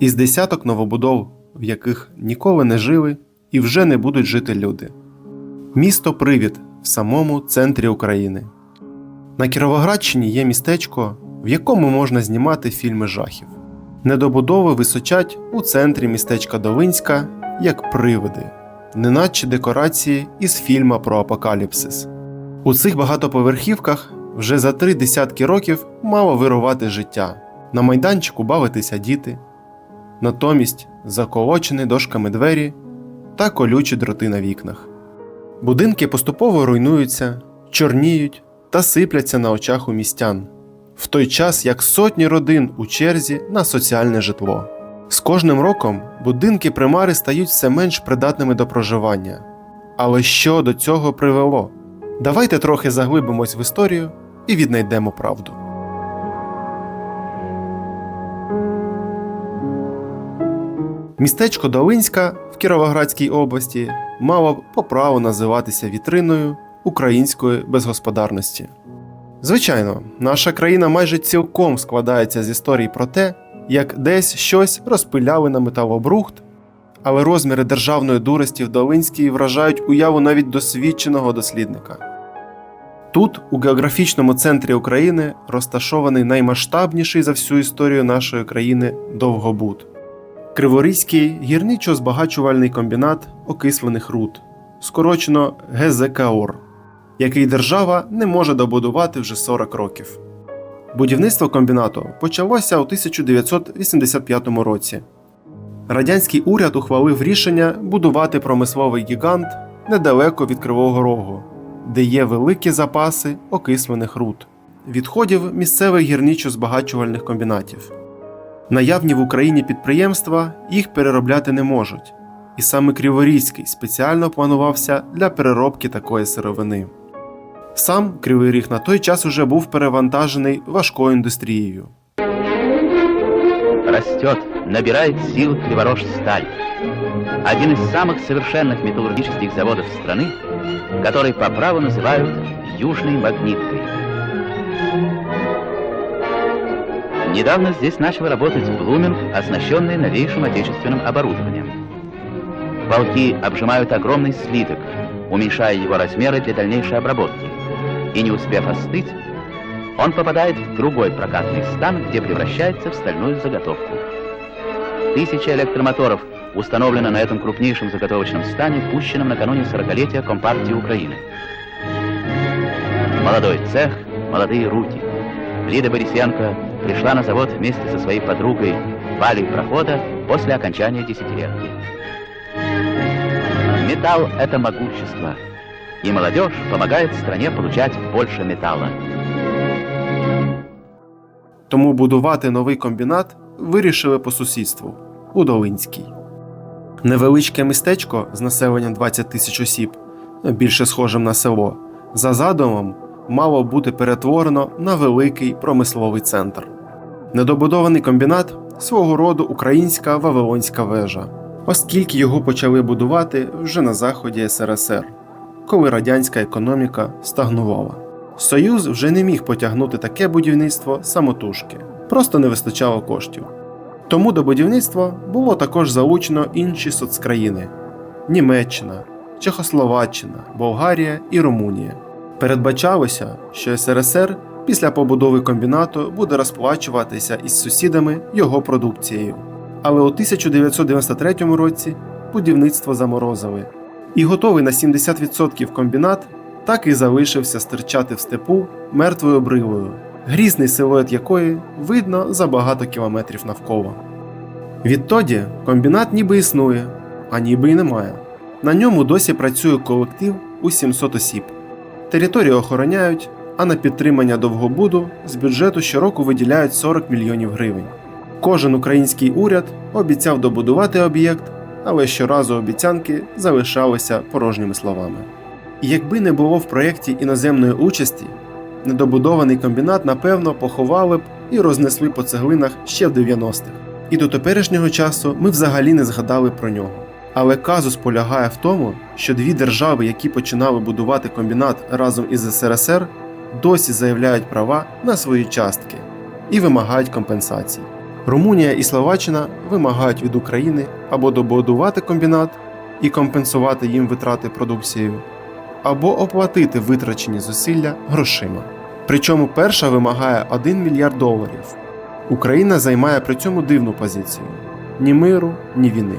із десяток новобудов, в яких ніколи не жили і вже не будуть жити люди. Місто Привід в самому центрі України. На Кіровоградщині є містечко, в якому можна знімати фільми жахів. Недобудови височать у центрі містечка Долинська як привиди, неначе декорації із фільма про апокаліпсис. У цих багатоповерхівках вже за три десятки років мало вирувати життя. На майданчику бавитися діти, натомість заколочені дошками двері та колючі дроти на вікнах. Будинки поступово руйнуються, чорніють та сипляться на очах у містян, в той час як сотні родин у черзі на соціальне житло. З кожним роком будинки примари стають все менш придатними до проживання. Але що до цього привело? Давайте трохи заглибимось в історію і віднайдемо правду. Містечко Долинська в Кіровоградській області мало б по праву називатися вітриною української безгосподарності. Звичайно, наша країна майже цілком складається з історій про те, як десь щось розпиляли на металобрухт, але розміри державної дурості в Долинській вражають уяву навіть досвідченого дослідника. Тут, у географічному центрі України, розташований наймасштабніший за всю історію нашої країни Довгобуд. Криворізький гірничо-збагачувальний комбінат окислених руд, скорочено ГЗКОР, який держава не може добудувати вже 40 років. Будівництво комбінату почалося у 1985 році. Радянський уряд ухвалив рішення будувати промисловий гігант недалеко від Кривого Рогу, де є великі запаси окислених руд, відходів місцевих гірничо-збагачувальних комбінатів. Наявні в Україні підприємства їх переробляти не можуть, і саме Криворізький спеціально планувався для переробки такої сировини. Сам Кривий Ріг на той час уже був перевантажений важкою індустрією. Растет, набирает сил Криворожсталь. Один из самых совершенных металлургических заводов страны, который по праву называют Южной магниткой. Недавно здесь начал работать Блуминг, оснащенный новейшим отечественным оборудованием. Волки обжимают огромный слиток, уменьшая его размеры для дальнейшей обработки. И не успев остыть, он попадает в другой прокатный стан, где превращается в стальную заготовку. Тысячи электромоторов установлено на этом крупнейшем заготовочном стане, пущенном накануне 40-летия Компартии Украины. Молодой цех, молодые руки. Лида Борисенко пришла на завод вместе со своей подругой Валей Прохода после окончания десятилетки. Металл – это могущество, и молодежь помогает стране получать больше металла. Тому будувати новий комбінат вирішили по сусідству у Долинській. Невеличке містечко з населенням 20 тисяч осіб, більше схожим на село, за задумом мало бути перетворено на великий промисловий центр. Недобудований комбінат свого роду українська Вавилонська вежа, оскільки його почали будувати вже на заході СРСР, коли радянська економіка стагнувала. Союз вже не міг потягнути таке будівництво самотужки, просто не вистачало коштів. Тому до будівництва було також залучено інші соцкраїни: Німеччина, Чехословаччина, Болгарія і Румунія. Передбачалося, що СРСР після побудови комбінату буде розплачуватися із сусідами його продукцією. Але у 1993 році будівництво заморозили, і готовий на 70% комбінат так і залишився стирчати в степу мертвою обривою, грізний силует якої видно за багато кілометрів навколо. Відтоді комбінат ніби існує, а ніби й немає. На ньому досі працює колектив у 700 осіб. Територію охороняють, а на підтримання довгобуду з бюджету щороку виділяють 40 мільйонів гривень. Кожен український уряд обіцяв добудувати об'єкт, але щоразу обіцянки залишалися порожніми словами. Якби не було в проєкті іноземної участі, недобудований комбінат напевно поховали б і рознесли по цеглинах ще в 90-х. І до теперішнього часу ми взагалі не згадали про нього. Але казус полягає в тому, що дві держави, які починали будувати комбінат разом із СРСР, досі заявляють права на свої частки і вимагають компенсацій. Румунія і Словаччина вимагають від України або добудувати комбінат і компенсувати їм витрати продукцією, або оплатити витрачені зусилля грошима. Причому перша вимагає 1 мільярд доларів. Україна займає при цьому дивну позицію: ні миру, ні війни.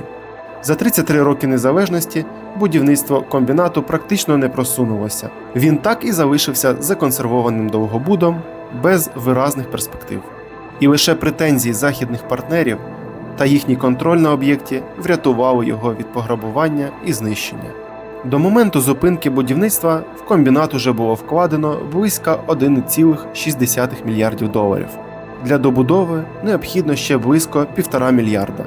За 33 роки незалежності будівництво комбінату практично не просунулося. Він так і залишився законсервованим довгобудом без виразних перспектив. І лише претензії західних партнерів та їхній контроль на об'єкті врятували його від пограбування і знищення. До моменту зупинки будівництва в комбінат уже було вкладено близько 1,6 мільярдів доларів. Для добудови необхідно ще близько 1,5 мільярда.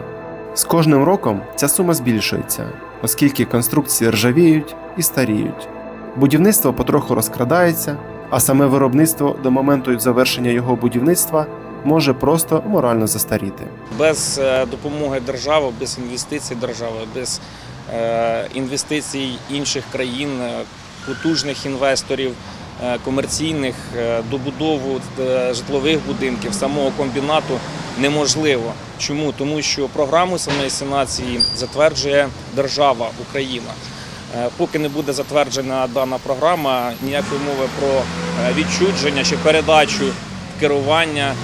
З кожним роком ця сума збільшується, оскільки конструкції ржавіють і старіють. Будівництво потроху розкрадається, а саме виробництво до моменту завершення його будівництва може просто морально застаріти. без е, допомоги держави, без інвестицій держави, без е, інвестицій інших країн, е, потужних інвесторів, комерційних, е, добудову е, житлових будинків, самого комбінату неможливо. Чому? Тому що програму самої санації затверджує держава Україна. Е, Поки не буде затверджена дана програма, ніякої мови про е, відчудження чи передачу керування,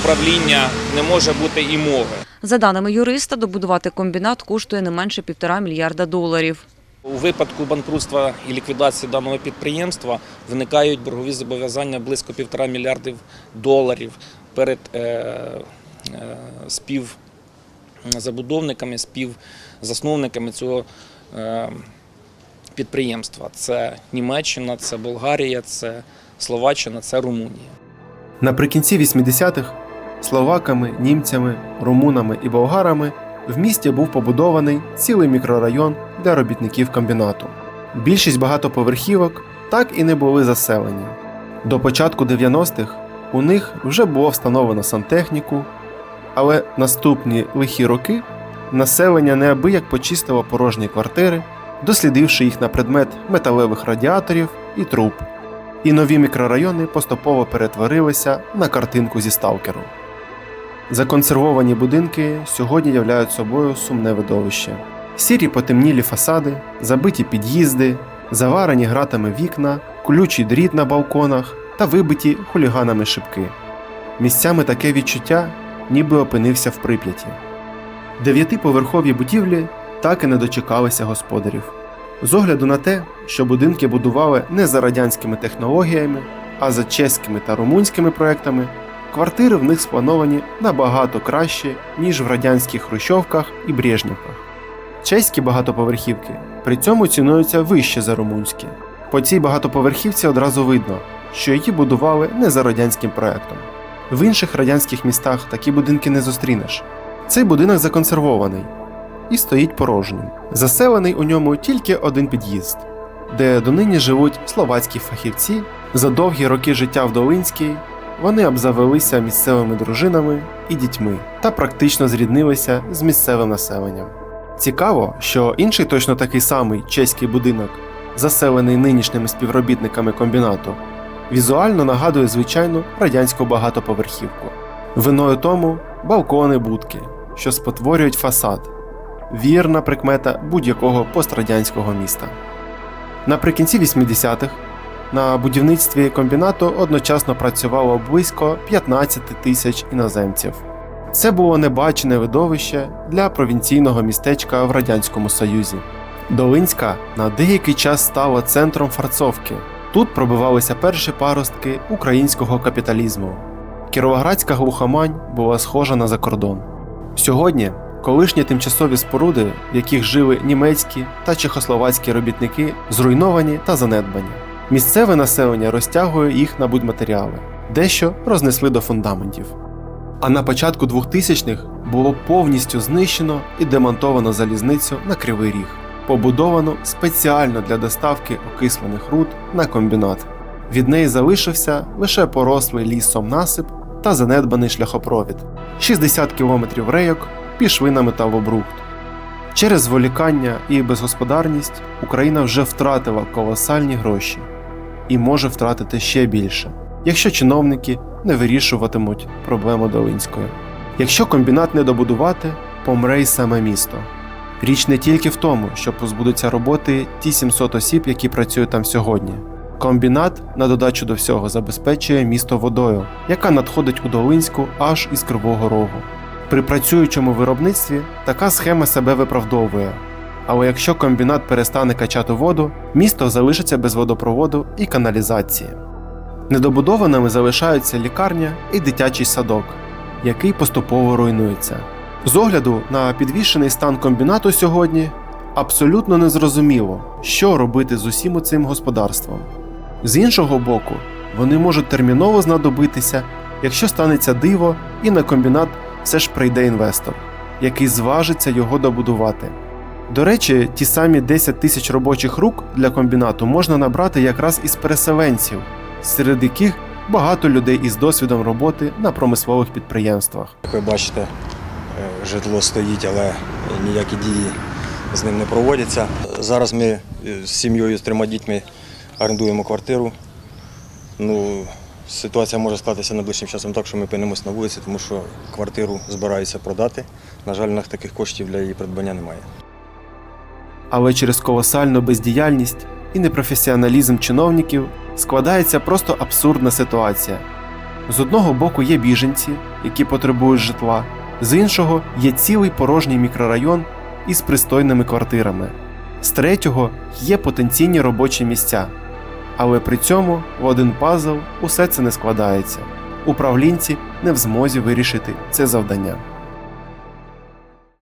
управління не може бути і мови. За даними юриста, добудувати комбінат коштує не менше півтора мільярда доларів. У випадку банкрутства і ліквідації даного підприємства виникають боргові зобов'язання близько півтора мільярдів доларів перед е, е, співзабудовниками, співзасновниками цього е, підприємства. Це Німеччина, це Болгарія, це Словаччина, це Румунія. Наприкінці 80-х словаками, німцями, румунами і болгарами в місті був побудований цілий мікрорайон для робітників комбінату. Більшість багатоповерхівок так і не були заселені. До початку 90-х у них вже було встановлено сантехніку, але наступні лихі роки населення неабияк почистило порожні квартири, дослідивши їх на предмет металевих радіаторів і труб і нові мікрорайони поступово перетворилися на картинку зі сталкеру. Законсервовані будинки сьогодні являють собою сумне видовище. Сірі потемнілі фасади, забиті під'їзди, заварені гратами вікна, колючий дріт на балконах та вибиті хуліганами шибки. Місцями таке відчуття, ніби опинився в прип'яті. Дев'ятиповерхові будівлі так і не дочекалися господарів. З огляду на те, що будинки будували не за радянськими технологіями, а за чеськими та румунськими проектами, квартири в них сплановані набагато краще, ніж в радянських хрущовках і брежнівках. Чеські багатоповерхівки при цьому цінуються вище за румунські. По цій багатоповерхівці одразу видно, що її будували не за радянським проектом. В інших радянських містах такі будинки не зустрінеш. Цей будинок законсервований, і стоїть порожнім. Заселений у ньому тільки один під'їзд, де донині живуть словацькі фахівці. За довгі роки життя в Долинській вони обзавелися місцевими дружинами і дітьми та практично зріднилися з місцевим населенням. Цікаво, що інший точно такий самий чеський будинок, заселений нинішніми співробітниками комбінату, візуально нагадує звичайну радянську багатоповерхівку. Виною тому балкони будки, що спотворюють фасад вірна прикмета будь-якого пострадянського міста. Наприкінці 80-х на будівництві комбінату одночасно працювало близько 15 тисяч іноземців. Це було небачене видовище для провінційного містечка в Радянському Союзі. Долинська на деякий час стала центром фарцовки. Тут пробивалися перші паростки українського капіталізму. Кіровоградська глухомань була схожа на закордон. Сьогодні Колишні тимчасові споруди, в яких жили німецькі та чехословацькі робітники, зруйновані та занедбані. Місцеве населення розтягує їх на будматеріали, дещо рознесли до фундаментів. А на початку 2000-х було повністю знищено і демонтовано залізницю на Кривий Ріг, побудовану спеціально для доставки окислених руд на комбінат. Від неї залишився лише порослий лісом насип та занедбаний шляхопровід 60 кілометрів рейок пішли на металобрухт. Через зволікання і безгосподарність Україна вже втратила колосальні гроші і може втратити ще більше, якщо чиновники не вирішуватимуть проблему Долинської. Якщо комбінат не добудувати, помре й саме місто. Річ не тільки в тому, що позбудуться роботи ті 700 осіб, які працюють там сьогодні. Комбінат, на додачу до всього, забезпечує місто водою, яка надходить у Долинську аж із Кривого Рогу. При працюючому виробництві така схема себе виправдовує. Але якщо комбінат перестане качати воду, місто залишиться без водопроводу і каналізації. Недобудованими залишаються лікарня і дитячий садок, який поступово руйнується. З огляду на підвішений стан комбінату сьогодні абсолютно незрозуміло, що робити з усім цим господарством. З іншого боку, вони можуть терміново знадобитися, якщо станеться диво, і на комбінат все ж прийде інвестор, який зважиться його добудувати. До речі, ті самі 10 тисяч робочих рук для комбінату можна набрати якраз із переселенців, серед яких багато людей із досвідом роботи на промислових підприємствах. Як ви бачите, е, житло стоїть, але ніякі дії з ним не проводяться. Зараз ми е, з сім'єю з трьома дітьми орендуємо квартиру. Ну, ситуація може склатися найближчим часом так, що ми опинимось на вулиці, тому що квартиру збираються продати. На жаль, нас таких коштів для її придбання немає. Але через колосальну бездіяльність і непрофесіоналізм чиновників складається просто абсурдна ситуація. З одного боку є біженці, які потребують житла, з іншого є цілий порожній мікрорайон із пристойними квартирами. З третього є потенційні робочі місця. Але при цьому в один пазл усе це не складається. Управлінці не в змозі вирішити це завдання.